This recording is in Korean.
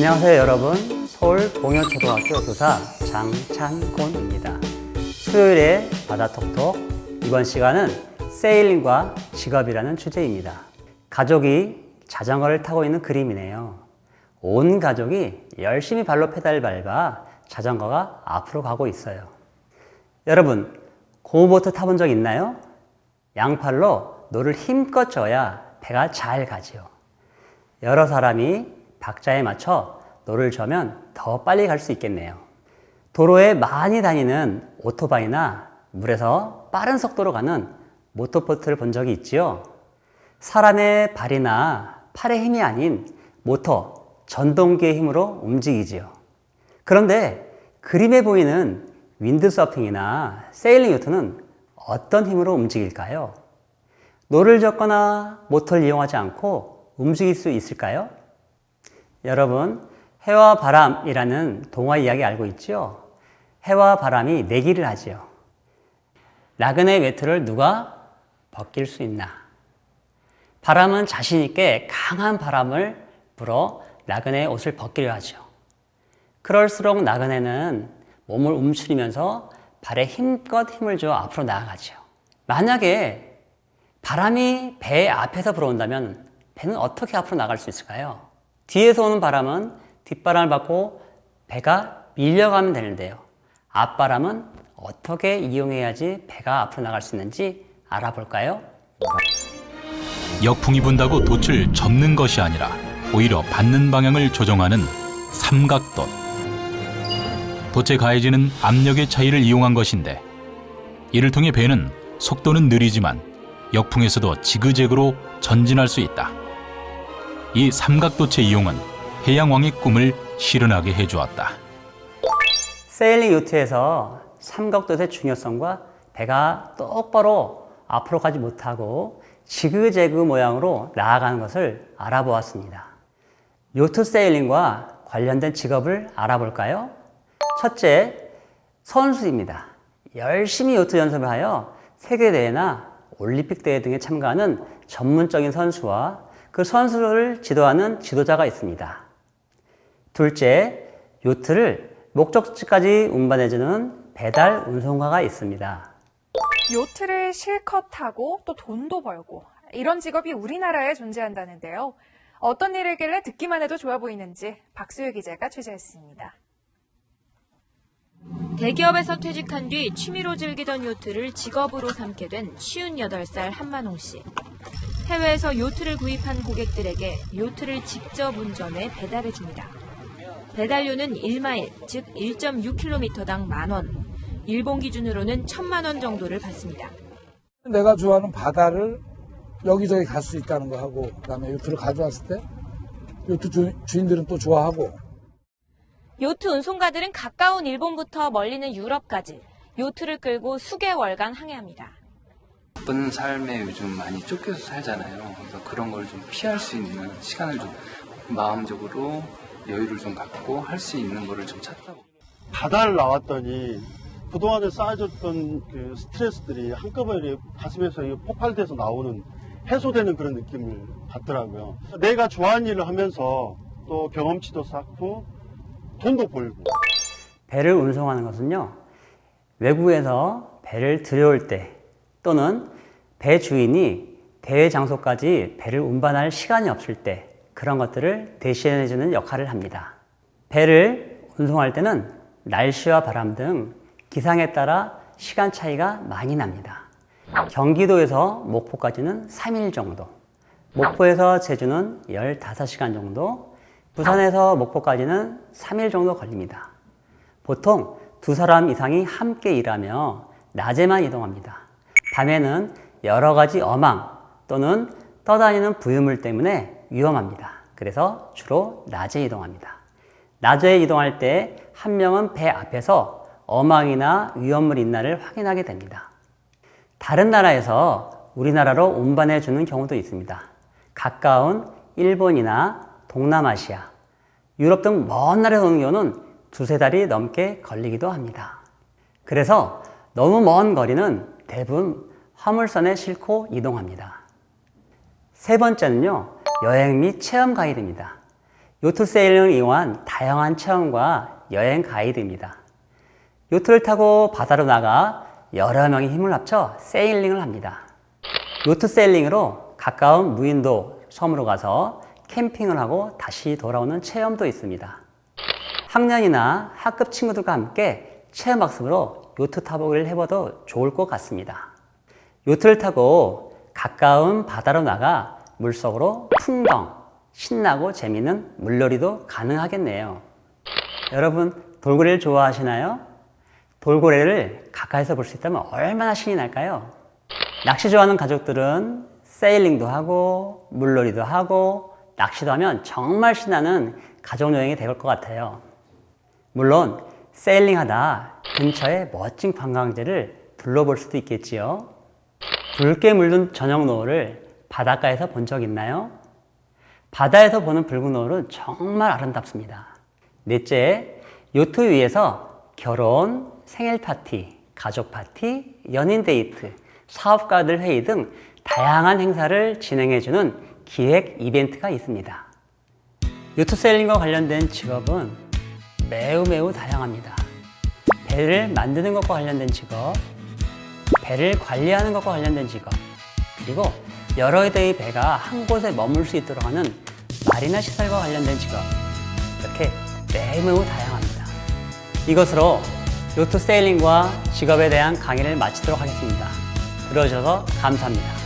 안녕하세요 여러분. 서울 봉현초등학교 교사 장찬곤입니다. 수요일에 바다톡톡. 이번 시간은 세일링과 직업이라는 주제입니다. 가족이 자전거를 타고 있는 그림이네요. 온 가족이 열심히 발로 페달 밟아 자전거가 앞으로 가고 있어요. 여러분 고보트 타본 적 있나요? 양팔로 노를 힘껏 져야 배가 잘 가지요. 여러 사람이 박자에 맞춰 노를 저면 더 빨리 갈 수 있겠네요. 도로에 많이 다니는 오토바이나 물에서 빠른 속도로 가는 모터보트를 본 적이 있지요. 사람의 발이나 팔의 힘이 아닌 모터, 전동기의 힘으로 움직이지요. 그런데 그림에 보이는 윈드서핑이나 세일링 요트는 어떤 힘으로 움직일까요? 노를 젓거나 모터를 이용하지 않고 움직일 수 있을까요? 여러분, 해와 바람이라는 동화 이야기 알고 있죠? 해와 바람이 내기를 하지요. 나그네 외투를 누가 벗길 수 있나? 바람은 자신있게 강한 바람을 불어 나그네의 옷을 벗기려 하죠. 그럴수록 나그네는 몸을 움츠리면서 발에 힘껏 힘을 줘 앞으로 나아가죠. 만약에 바람이 배 앞에서 불어온다면 배는 어떻게 앞으로 나갈 수 있을까요? 뒤에서 오는 바람은 뒷바람을 받고 배가 밀려가면 되는데요. 앞바람은 어떻게 이용해야지 배가 앞으로 나갈 수 있는지 알아볼까요? 역풍이 분다고 돛을 접는 것이 아니라 오히려 받는 방향을 조정하는 삼각돛. 돛에 가해지는 압력의 차이를 이용한 것인데 이를 통해 배는 속도는 느리지만 역풍에서도 지그재그로 전진할 수 있다. 이 삼각돛의 이용은 해양왕의 꿈을 실현하게 해주었다. 세일링 요트에서 삼각도의 중요성과 배가 똑바로 앞으로 가지 못하고 지그재그 모양으로 나아가는 것을 알아보았습니다. 요트 세일링과 관련된 직업을 알아볼까요? 첫째, 선수입니다. 열심히 요트 연습을 하여 세계대회나 올림픽대회 등에 참가하는 전문적인 선수와 그 선수를 지도하는 지도자가 있습니다. 둘째, 요트를 목적지까지 운반해주는 배달 운송가가 있습니다. 요트를 실컷 타고 또 돈도 벌고 이런 직업이 우리나라에 존재한다는데요. 어떤 일이길래 듣기만 해도 좋아 보이는지 박수유 기자가 취재했습니다. 대기업에서 퇴직한 뒤 취미로 즐기던 요트를 직업으로 삼게 된 58살 한만홍 씨. 해외에서 요트를 구입한 고객들에게 요트를 직접 운전해 배달해 줍니다. 배달료는 1마일, 즉 1.6km당 만 원. 일본 기준으로는 1천만 원 정도를 받습니다. 내가 좋아하는 바다를 여기저기 갈 수 있다는 거 하고 그다음에 요트를 가져왔을 때 요트 주, 주인들은 또 좋아하고 요트 운송가들은 가까운 일본부터 멀리는 유럽까지 요트를 끌고 수개월간 항해합니다. 바쁜 삶에 요즘 많이 쫓겨서 살잖아요. 그래서 그런 걸 좀 피할 수 있는 시간을 좀 마음적으로 여유를 좀 갖고 할 수 있는 거를 좀 찾다 보니까 바다를 나왔더니 그동안에 쌓여졌던 그 스트레스들이 한꺼번에 가슴에서 이 폭발돼서 나오는 해소되는 그런 느낌을 받더라고요. 내가 좋아하는 일을 하면서 또 경험치도 쌓고 돈도 벌고. 배를 운송하는 것은요, 외국에서 배를 들여올 때 또는 배 주인이 대회 장소까지 배를 운반할 시간이 없을 때 그런 것들을 대신해주는 역할을 합니다. 배를 운송할 때는 날씨와 바람 등 기상에 따라 시간 차이가 많이 납니다. 경기도에서 목포까지는 3일 정도, 목포에서 제주는 15시간 정도, 부산에서 목포까지는 3일 정도 걸립니다. 보통 두 사람 이상이 함께 일하며 낮에만 이동합니다. 밤에는 여러 가지 어망 또는 떠다니는 부유물 때문에 위험합니다. 그래서 주로 낮에 이동합니다. 낮에 이동할 때 한 명은 배 앞에서 어망이나 위험물 있나를 확인하게 됩니다. 다른 나라에서 우리나라로 운반해 주는 경우도 있습니다. 가까운 일본이나 동남아시아, 유럽 등 먼 나라에서 오는 경우는 두세 달이 넘게 걸리기도 합니다. 그래서 너무 먼 거리는 대부분 화물선에 싣고 이동합니다. 세 번째는요, 여행 및 체험 가이드입니다. 요트 세일링을 이용한 다양한 체험과 여행 가이드입니다. 요트를 타고 바다로 나가 여러 명이 힘을 합쳐 세일링을 합니다. 요트 세일링으로 가까운 무인도 섬으로 가서 캠핑을 하고 다시 돌아오는 체험도 있습니다. 학년이나 학급 친구들과 함께 체험학습으로 요트 타보기를 해봐도 좋을 것 같습니다. 요트를 타고 가까운 바다로 나가 물속으로 풍덩, 신나고 재미있는 물놀이도 가능하겠네요. 여러분, 돌고래를 좋아하시나요? 돌고래를 가까이서 볼 수 있다면 얼마나 신이 날까요? 낚시 좋아하는 가족들은 세일링도 하고, 물놀이도 하고, 낚시도 하면 정말 신나는 가족여행이 될 것 같아요. 물론, 세일링 하다 근처에 멋진 관광지를 둘러볼 수도 있겠지요. 붉게 물든 저녁 노을을 바닷가에서 본 적 있나요? 바다에서 보는 붉은 노을은 정말 아름답습니다. 넷째, 요트 위에서 결혼, 생일 파티, 가족 파티, 연인 데이트, 사업가들 회의 등 다양한 행사를 진행해주는 기획 이벤트가 있습니다. 요트 세일링과 관련된 직업은 매우 매우 다양합니다. 배를 만드는 것과 관련된 직업, 배를 관리하는 것과 관련된 직업, 그리고 여러 대의 배가 한 곳에 머물 수 있도록 하는 마리나 시설과 관련된 직업, 이렇게 매우 매우 다양합니다. 이것으로 요트 세일링과 직업에 대한 강의를 마치도록 하겠습니다. 들어주셔서 감사합니다.